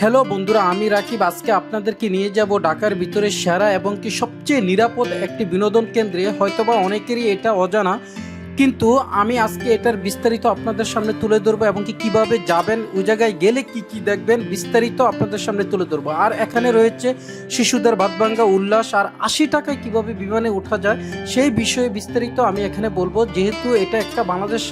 Hello বন্ধুরা, আমি রাকিব। আজকে আপনাদেরকে নিয়ে যাব ঢাকার ভিতরে সেরা এবং কি সবচেয়ে নিরাপদ একটি বিনোদন কেন্দ্রে। হয়তোবা অনেকেরই এটা অজানা, কিন্তু আমি আজকে এটার বিস্তারিত আপনাদের সামনে তুলে ধরবো এবং কি কীভাবে যাবেন, ওই জায়গায় গেলে কি কি দেখবেন, বিস্তারিত আপনাদের সামনে তুলে ধরবো। আর এখানে রয়েছে শিশুদের ভাতভাঙ্গা উল্লাস, আর আশি টাকায় কীভাবে বিমানে ওঠা যায়, সেই বিষয়ে বিস্তারিত আমি এখানে বলব। যেহেতু এটা একটা বাংলাদেশ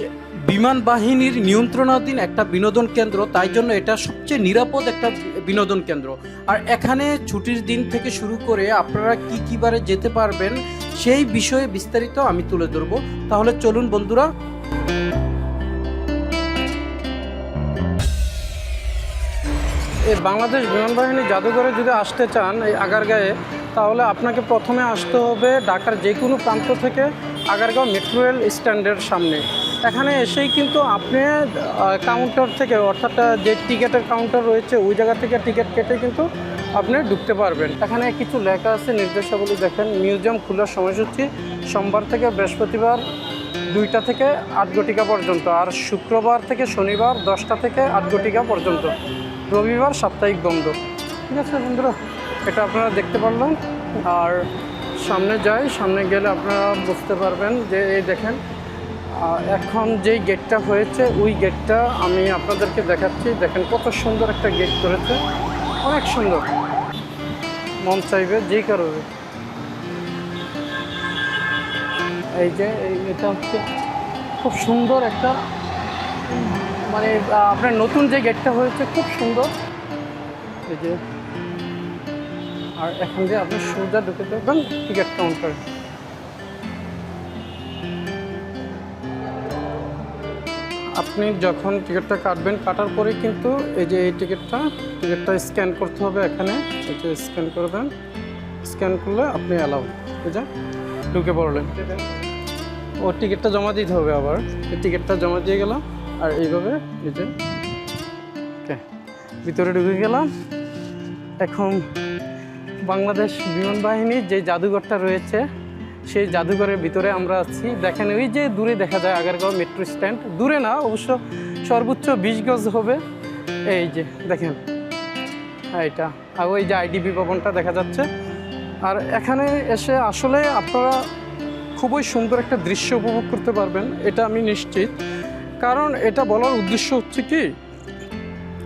বিমান বাহিনীর নিয়ন্ত্রণাধীন একটা বিনোদন কেন্দ্র, তাই জন্য এটা সবচেয়ে নিরাপদ একটা বিনোদন কেন্দ্র। আর এখানে ছুটির দিন থেকে শুরু করে আপনারা কি বারে যেতে পারবেন, সেই বিষয়ে বিস্তারিত আমি তুলে ধরবো। তাহলে চলুন বন্ধুরা। বাংলাদেশ বিমান বাহিনী জাদুঘরে যদি আসতে চান এই আগারগাঁয়ে, তাহলে আপনাকে প্রথমে আসতে হবে ঢাকার যে কোনো প্রান্ত থেকে আগারগাঁও মেট্রো রেল স্ট্যান্ডের সামনে। এখানে এসেই কিন্তু আপনি কাউন্টার থেকে, অর্থাৎ যে টিকিটের কাউন্টার রয়েছে, ওই জায়গা থেকে টিকিট কেটে কিন্তু আপনি ঢুকতে পারবেন। এখানে কিছু লেখা আছে, নির্দেশাবলী দেখেন। মিউজিয়াম খোলার সময়সূচি সোমবার থেকে বৃহস্পতিবার দুইটা থেকে আট গটিকা পর্যন্ত আর শুক্রবার থেকে শনিবার দশটা থেকে আট গটিকা পর্যন্ত। রবিবার সাপ্তাহিক বন্ধ। ঠিক আছে বন্ধুরা, এটা আপনারা দেখতে পারলেন। আর সামনে যাই, সামনে গেলে আপনারা বুঝতে পারবেন যে, এই দেখেন এখন যেই গেটটা হয়েছে, ওই গেটটা আমি আপনাদেরকে দেখাচ্ছি। দেখেন কত সুন্দর একটা গেট করেছে। অনেক সুন্দর। মন চাইবে যেই কারণে এই যে এটা হচ্ছে খুব সুন্দর একটা মানে আপনার নতুন যে গেটটা হয়েছে, খুব সুন্দর। এই যে, আর এখন যে আপনি সোজা ঢুকে যাবেন টিকিট কাউন্টারে আপনি যখন টিকিটটা কাটবেন, কাটার পরে কিন্তু এই যে এই টিকিটটা টিকিটটা স্ক্যান করতে হবে এখানে। এই যে স্ক্যান করবেন। স্ক্যান করলে আপনি অ্যালাউ যে ঢুকে পড়লেন। ও টিকিটটা জমা দিতে হবে আবার। এই টিকিটটা জমা দিয়ে গেলাম। আর এইভাবে এই যে, ওকে, ভিতরে ঢুকে গেলাম। এখন বাংলাদেশ বিমান বাহিনীর যে জাদুঘরটা রয়েছে সেই জাদুঘরের ভিতরে আমরা আছি। দেখেন, ওই যে দূরে দেখা যায় আগারগাঁও মেট্রো স্ট্যান্ড দূরে না, অবশ্য সর্বোচ্চ বিশ গজ হবে। এই যে, দেখেন। হ্যাঁ এটা। আর ওই যে আইডিবি ভবনটা দেখা যাচ্ছে। আর এখানে এসে আসলে আপনারা খুবই সুন্দর একটা দৃশ্য উপভোগ করতে পারবেন, এটা আমি নিশ্চিত। কারণ এটা বলার উদ্দেশ্য হচ্ছে কি,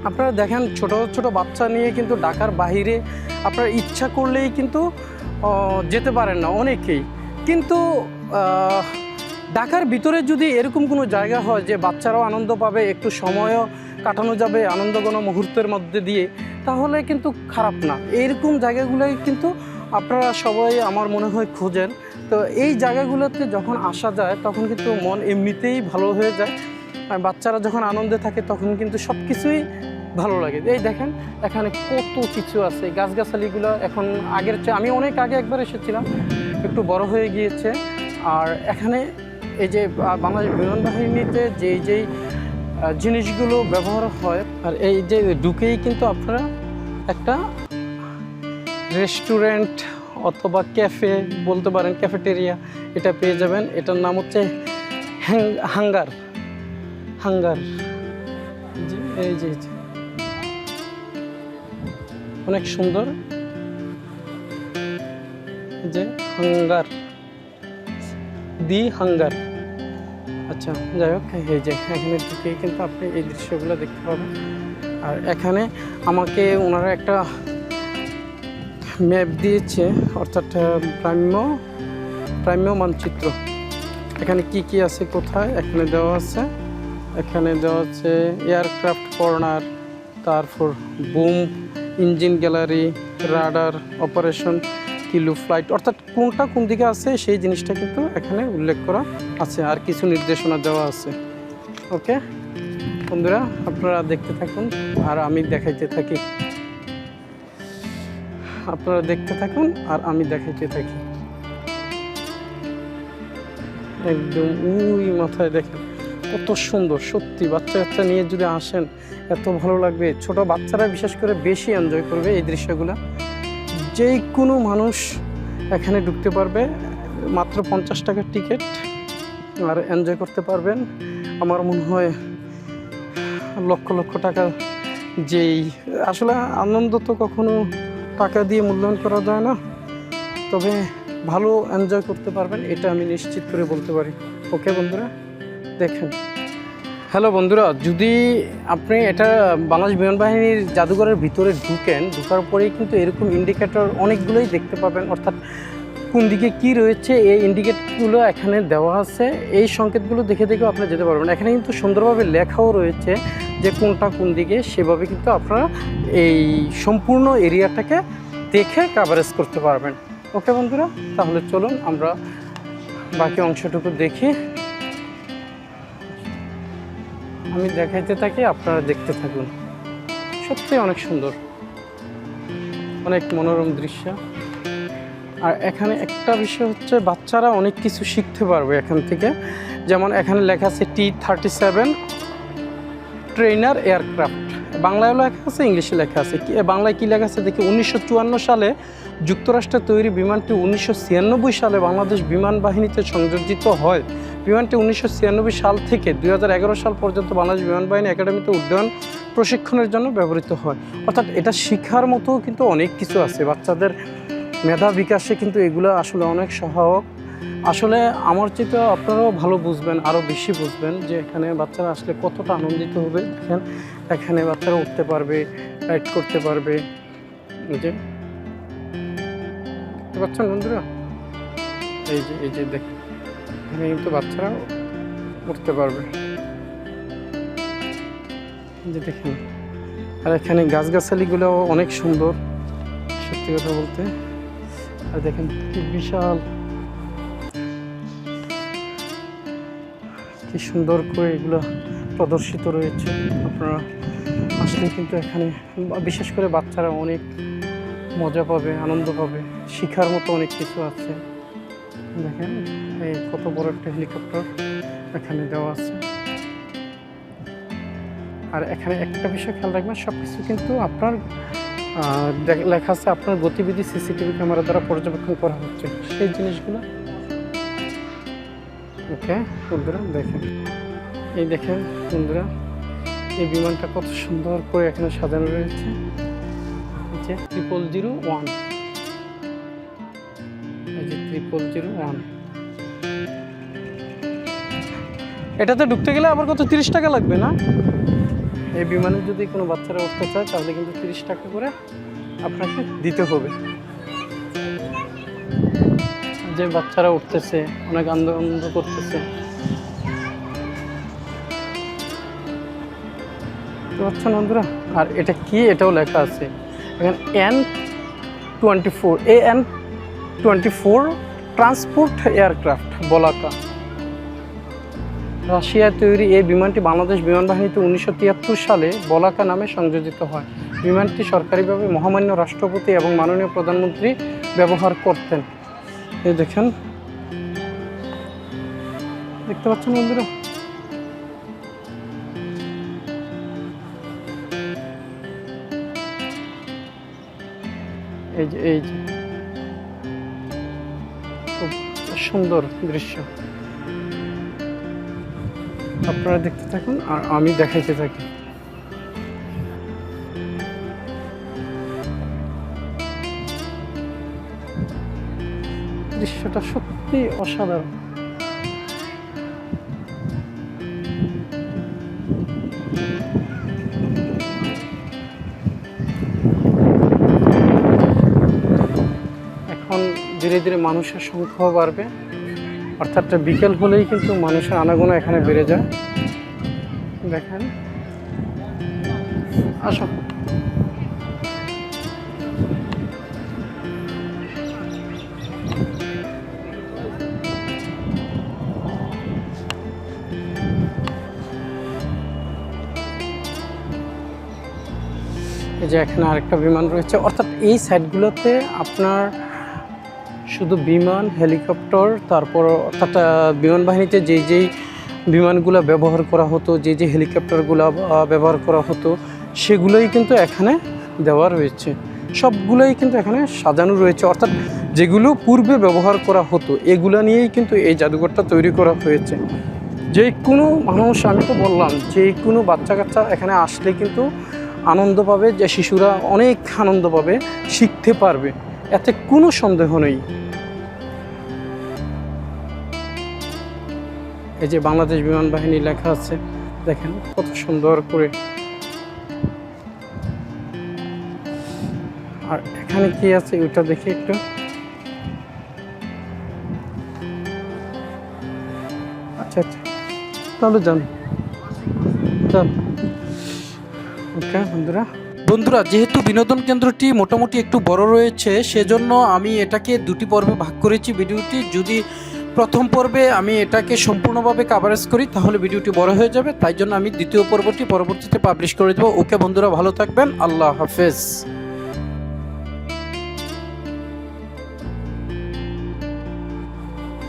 আপনারা দেখেন, ছোট ছোট বাচ্চা নিয়ে কিন্তু ঢাকার বাইরে আপনারা ইচ্ছা করলেই কিন্তু যেতে পারেন না অনেকেই। কিন্তু ঢাকার ভিতরে যদি এরকম কোনো জায়গা হয় যে বাচ্চারাও আনন্দ পাবে, একটু সময়ও কাটানো যাবে আনন্দঘন মুহূর্তের মধ্যে দিয়ে, তাহলে কিন্তু খারাপ না। এরকম জায়গাগুলোই কিন্তু আপনারা সবাই আমার মনে হয় খোঁজেন। তো এই জায়গাগুলোতে যখন আসা যায়, তখন কিন্তু মন এমনিতেই ভালো হয়ে যায়। আর বাচ্চারা যখন আনন্দে থাকে, তখন কিন্তু সব কিছুই ভালো লাগে। এই দেখেন, এখানে কত কিছু আছে। গাছগাছালিগুলো এখন আগের চেয়ে, আমি অনেক আগে একবার এসেছিলাম। একটু বড় হয়ে গিয়েছে। আর এখানে এই যে বাংলাদেশ বিমান বাহিনীতে যেই যেই জিনিসগুলো ব্যবহার হয়, আর এই যে ঢুকেই কিন্তু আপনারা একটা রেস্টুরেন্ট অথবা ক্যাফে বলতে পারেন, ক্যাফেটেরিয়া এটা পেয়ে যাবেন। এটার নাম হচ্ছে হাঙ্গার। হাঙ্গার। এই যে। অনেক সুন্দর। যে হাঙ্গার। দি হাঙ্গার। আচ্ছা যাই হোক, এই যে এখানে ঢুকেই কিন্তু আপনি এই দৃশ্যগুলো দেখতে পাবেন। আর এখানে আমাকে ওনারা একটা ম্যাপ দিয়েছে, অর্থাৎ প্রাম্য প্রাম্য মানচিত্র। এখানে কি কি আছে কোথায়? এখানে দেওয়া আছে, এখানে দেওয়া আছে এয়ারক্রাফট কর্নার, তারপর boom, engine gallery, radar operation কিলু flight অর্থাৎ কোনটা কোন দিকে আছে সেই জিনিসটা কিন্তু এখানে উল্লেখ করা আছে আর কিছু নির্দেশনা দেওয়া আছে। ওকে? বন্ধুরা, আপনারা দেখতে থাকুন আর আমি দেখাইতে থাকি। আপনারা দেখতে থাকুন আর আমি দেখাইতে থাকি। একদম উই মাথায় দেখেন, কত সুন্দর, সত্যি। বাচ্চা কাচ্চা নিয়ে যদি আসেন, এত ভালো লাগবে। ছোট বাচ্চারা বিশেষ করে বেশি এনজয় করবে এই দৃশ্যগুলো। যে কোনো মানুষ এখানে ঢুকতে পারবে, মাত্র পঞ্চাশ টাকার টিকিট, আর এনজয় করতে পারবেন। আমার মনে হয় লক্ষ লক্ষ টাকা যেই, আসলে আনন্দ তো কখনো টাকা দিয়ে মূল্যায়ন করা যায় না, তবে ভালো এনজয় করতে পারবেন, এটা আমি নিশ্চিত করে বলতে পারি। ওকে বন্ধুরা, দেখেন। হ্যালো বন্ধুরা, যদি আপনি এটা বাংলাদেশ বিমান বাহিনীর জাদুঘরের ভিতরে ঢুকেন, ঢুকার পরেই কিন্তু এরকম ইন্ডিকেটর অনেকগুলোই দেখতে পাবেন। অর্থাৎ কোন দিকে কি রয়েছে, এই ইন্ডিকেটগুলো এখানে দেওয়া আছে। এই সংকেতগুলো দেখে দেখেও আপনারা যেতে পারবেন। এখানে কিন্তু সুন্দরভাবে লেখাও রয়েছে যে কোনটা কোন দিকে। সেভাবে কিন্তু আপনারা এই সম্পূর্ণ এরিয়াটাকে দেখে কাভারেজ করতে পারবেন। ওকে বন্ধুরা, তাহলে চলুন আমরা বাকি অংশটুকু দেখি। আমি দেখাইতে থাকি, আপনারা দেখতে থাকুন। সত্যি অনেক সুন্দর। অনেক মনোরম দৃশ্য। আর এখানে একটা বিষয় হচ্ছে, বাচ্চারা অনেক কিছু শিখতে পারবে এখান থেকে। যেমন এখানে লেখা আছে T thirty seven trainer aircraft বাংলায় লেখা আছে, ইংলিশে লেখা আছে। বাংলায় কী লেখা আছে দেখি, উনিশশো চুয়ান্ন সালে যুক্তরাষ্ট্রের তৈরি বিমানটি উনিশশো ছিয়ানব্বই সালে বাংলাদেশ বিমান বাহিনীতে সংযোজিত হয়। বিমানটি উনিশশো ছিয়ানব্বই সাল থেকে দু হাজার এগারো সাল পর্যন্ত বাংলাদেশ বিমান বাহিনী একাডেমিতে উড্ডয়ন প্রশিক্ষণের জন্য ব্যবহৃত হয়। অর্থাৎ এটা শিক্ষার মতো কিন্তু অনেক কিছু আছে। বাচ্চাদের মেধা বিকাশে কিন্তু এগুলো আসলে অনেক সহায়ক। আসলে আমার চেয়ে আপনারাও ভালো বুঝবেন, আরও বেশি বুঝবেন যে এখানে বাচ্চারা আসলে কতটা আনন্দিত হবে। দেখেন, এখানে বাচ্চারা উঠতে পারবে, রাইড করতে পারবে। যে দেখতে পাচ্ছেন বন্ধুরা এই যে এই যে, দেখেন। এখানে কিন্তু বাচ্চারা উঠতে পারবে। যে দেখেন, আর এখানে গাছগাছালিগুলো অনেক সুন্দর, সত্যি কথা বলতে। আর দেখেন কি বিশাল। কি সুন্দর করে এগুলো প্রদর্শিত রয়েছে। আপনারা আসলে কিন্তু এখানে বিশেষ করে বাচ্চারা অনেক মজা পাবে, আনন্দ পাবে, শিখার মতো অনেক কিছু আছে। দেখেন, এই কত বড় একটা হেলিকপ্টার এখানে দেওয়া আছে। আর এখানে একটা বিষয় খেয়াল রাখবেন সব কিছু কিন্তু আপনার লেখা আছে আপনার গতিবিধি সিসিটিভি ক্যামেরা দ্বারা পর্যবেক্ষণ করা হচ্ছে। সেই জিনিসগুলো, ওকে বন্ধুরা দেখেন। এই দেখেন বন্ধুরা এই বিমানটা কত সুন্দর করে এখানে সাজানো রয়েছে। Triple zero one triple zero one এটাতে ঢুকতে গেলে আবার কত তিরিশ টাকা লাগবে না? এই বিমানে যদি কোনো বাচ্চারা উঠতে চায় তাহলে কিন্তু তিরিশ টাকা করে আপনাকে দিতে হবে। যে বাচ্চারা উঠতেছে অনেক আনন্দ করতেছে। পারছেন বন্ধুরা আর এটা কি? এটাও লেখা আছে। এখানে N twenty four A N twenty four transport aircraft Balaka. রাশিয়ায় তৈরি এই বিমানটি বাংলাদেশ বিমান বাহিনীতে উনিশশো তিয়াত্তর সালে বলাকা নামে সংযোজিত হয়। বিমানটি সরকারিভাবে মহামান্য রাষ্ট্রপতি এবং মাননীয় প্রধানমন্ত্রী ব্যবহার করতেন। এই দেখেন। দেখতে পাচ্ছেন বন্ধুরা? এই যে এই যে। সুন্দর দৃশ্য। আপনারা দেখতে থাকুন আর আমি দেখাইতে থাকি। দৃশ্যটা সত্যি অসাধারণ। এখন ধীরে ধীরে মানুষের সংখ্যাও বাড়বে। অর্থাৎ বিকেল হলেই কিন্তু মানুষের আনাগোনা এখানে বেড়ে যায়। দেখেন। আসো। এই যে এখানে আরেকটা বিমান রয়েছে। অর্থাৎ এই সাইডগুলোতে আপনার শুধু বিমান, হেলিকপ্টার, তারপর অর্থাৎ বিমান বাহিনীতে যেই যেই বিমানগুলো ব্যবহার করা হতো যে যে হেলিকপ্টারগুলো ব্যবহার করা হতো, সেগুলোই কিন্তু এখানে দেওয়া রয়েছে। সবগুলোই কিন্তু এখানে সাজানো রয়েছে। অর্থাৎ, যেগুলো পূর্বে ব্যবহার করা হতো, এগুলো নিয়েই কিন্তু এই জাদুঘরটা তৈরি করা হয়েছে। যে কোনো মানুষ, আমি তো বললাম, যে কোনো বাচ্চা কাচ্চা এখানে আসলে কিন্তু আনন্দ পাবে, যে শিশুরা অনেক আনন্দ পাবে, শিখতে পারবে। এতে কোনো সন্দেহ নেই। এই যে বাংলাদেশ বিমান বাহিনী লেখা আছে, দেখেন কত সুন্দর করে। আর এখানে কি আছে ওইটা দেখি একটু। আচ্ছা আচ্ছা। তাহলে যান। ওকে, বন্ধুরা। বন্ধুরা, যেহেতু বিনোদন কেন্দ্রটি মোটামুটি একটু বড় রয়েছে, সেজন্য আমি এটাকে দুটি পর্বে ভাগ করেছি ভিডিওটি। যদি প্রথম পর্বে আমি এটাকে সম্পূর্ণভাবে কাভারেজ করি, তাহলে ভিডিওটি বড় হয়ে যাবে। তাই জন্য আমি দ্বিতীয় পর্বটি পরবর্তীতে পাবলিশ করে দেবো। ওকে বন্ধুরা, ভালো থাকবেন। আল্লাহ হাফেজ।